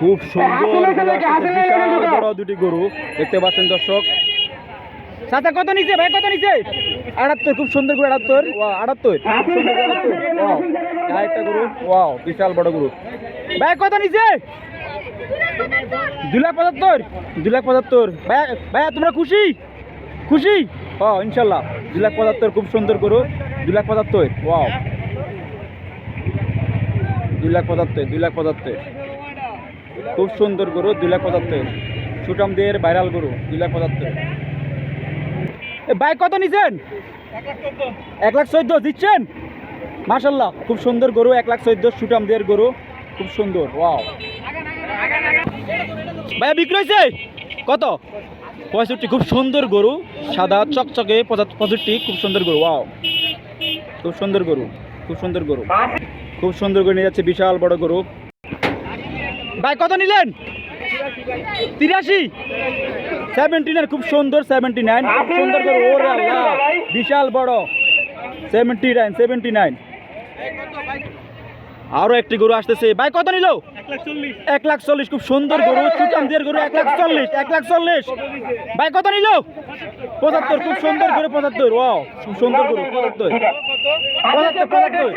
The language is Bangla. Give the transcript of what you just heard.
খুব সুন্দর বিশাল বড় দুটি গরু। দেখতে পাচ্ছেন দর্শক। চাচা কত নিচে ভাই কত নিচে? আটাত্তর খুব সুন্দর গরু আটাত্তর। আটাত্তর। একটা গরু। ওয়াও বিশাল বড় গরু। ভাই কত নিচে? দু লাখ পঁচাত্তর। দু লাখ পঁচাত্তর। ভাইয়া ভাইয়া তোমরা খুশি? খুশি? ও ইনশাল্লাহ। দু লাখ পঁচাত্তর খুব সুন্দর গরু। দু লাখ পঁচাত্তর। ওয়াও। দুই লাখ পঁচাত্তর দুই লাখ পঁচাত্তর। খুব সুন্দর গরু, দুই লাখ পঁচাত্তর। সুটাম দিয়ে ভাইরাল গরু, দুই লাখ পঁচাত্তর। বাইক কত নিছেন? এক লাখ চোদ্দ। দিচ্ছেন? মাশাল্লাহ খুব সুন্দর গরু, এক লাখ চোদ্দ সুটাম দিয়ে গরু, খুব সুন্দর, ওয়াও। ভাইয়া, বিক্রি হয়েছে কত? পঁয়ষট্টি, খুব সুন্দর গরু, সাদা, চকচকে পঁয়ষট্টি, খুব সুন্দর গরু, ওয়াও। খুব সুন্দর গরু, খুব সুন্দর গরু। খুব সুন্দর করে নিয়ে যাচ্ছে বিশাল বড় গরু। ভাই, কত নিলেন? তিরাশি। সেভেন্টি নাইন খুব সুন্দর সেভেন্টি নাইন খুব সুন্দর গরু ওরে বিশাল বড়। সেভেন্টি নাইন সেভেন্টি নাইন আরও একটি গরু আসতেছে। ভাই, কত নিল? এক লাখ চল্লিশ। খুব সুন্দর গরু চুটাম দিয়ে গরু, এক লাখ চল্লিশ, এক লাখ চল্লিশ। ভাই, কত নিল? পঁচাত্তর, খুব সুন্দর গরু, পঁচাত্তর। ও খুব সুন্দর গরু, পঁচাত্তর। পঁচাত্তর পঁচাত্তর।